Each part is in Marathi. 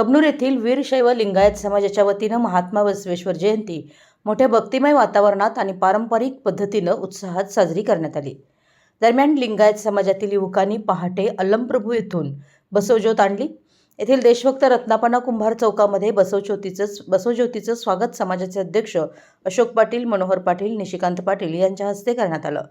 कबनूर येथील वीरशैव लिंगायत समाजाच्या वतीनं महात्मा बसवेश्वर जयंती मोठ्या भक्तिमय वातावरणात आणि पारंपरिक पद्धतीनं उत्साहात साजरी करण्यात आली. दरम्यान लिंगायत समाजातील युवकांनी पहाटे अलमप्रभू येथून बसवज्योत आणली. येथील देशभक्त रत्नापना कुंभार चौकामध्ये बसवज्योतीचं बसवज्योतीचं स्वागत समाजाचे अध्यक्ष अशोक पाटील मनोहर पाटील निशिकांत पाटील यांच्या हस्ते करण्यात आलं.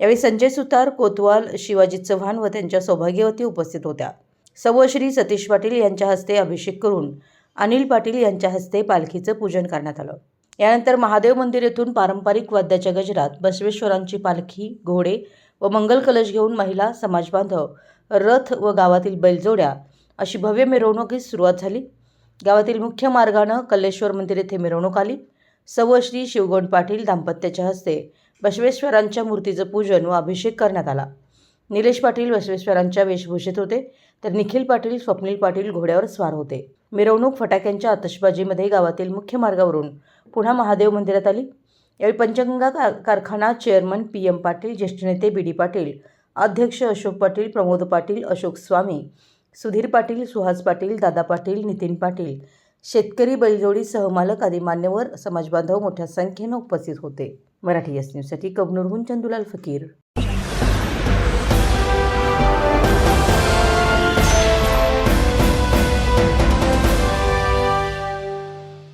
यावेळी संजय सुतार कोतवाल शिवाजी चव्हाण व त्यांच्या सौभाग्यवती उपस्थित होत्या. सव श्री सतीश पाटील यांच्या हस्ते अभिषेक करून अनिल पाटील यांच्या हस्ते पालखीचं पूजन करण्यात आलं. यानंतर महादेव मंदिर येथून पारंपरिक वाद्याच्या गजरात बसवेश्वरांची पालखी घोडे व मंगल कलश घेऊन महिला समाजबांधव रथ व गावातील बैलजोड्या अशी भव्य मिरवणुकीस सुरुवात झाली. गावातील मुख्य मार्गानं कल्लेश्वर मंदिर येथे मिरवणूक आली. सव श्री शिवगोंड पाटील दाम्पत्याच्या हस्ते बसवेश्वरांच्या मूर्तीचं पूजन व अभिषेक करण्यात आला. निलेश पाटील बसवेश्वरांच्या वेशभूषेत होते तर निखिल पाटील स्वप्नील पाटील घोड्यावर स्वार होते. मिरवणूक फटाक्यांच्या आतषबाजीमध्ये गावातील मुख्य मार्गावरून पुन्हा महादेव मंदिरात आली. यावेळी पंचगंगा कार कारखाना चेअरमन पी एम पाटील ज्येष्ठ नेते बी डी पाटील अध्यक्ष अशोक पाटील प्रमोद पाटील अशोक स्वामी सुधीर पाटील सुहास पाटील दादा पाटील नितीन पाटील शेतकरी बैलजोडी सहमालक आदी मान्यवर समाजबांधव मोठ्या संख्येनं उपस्थित होते. मराठी एस न्यूजसाठी कबनूरहून चंदुलाल फकीर.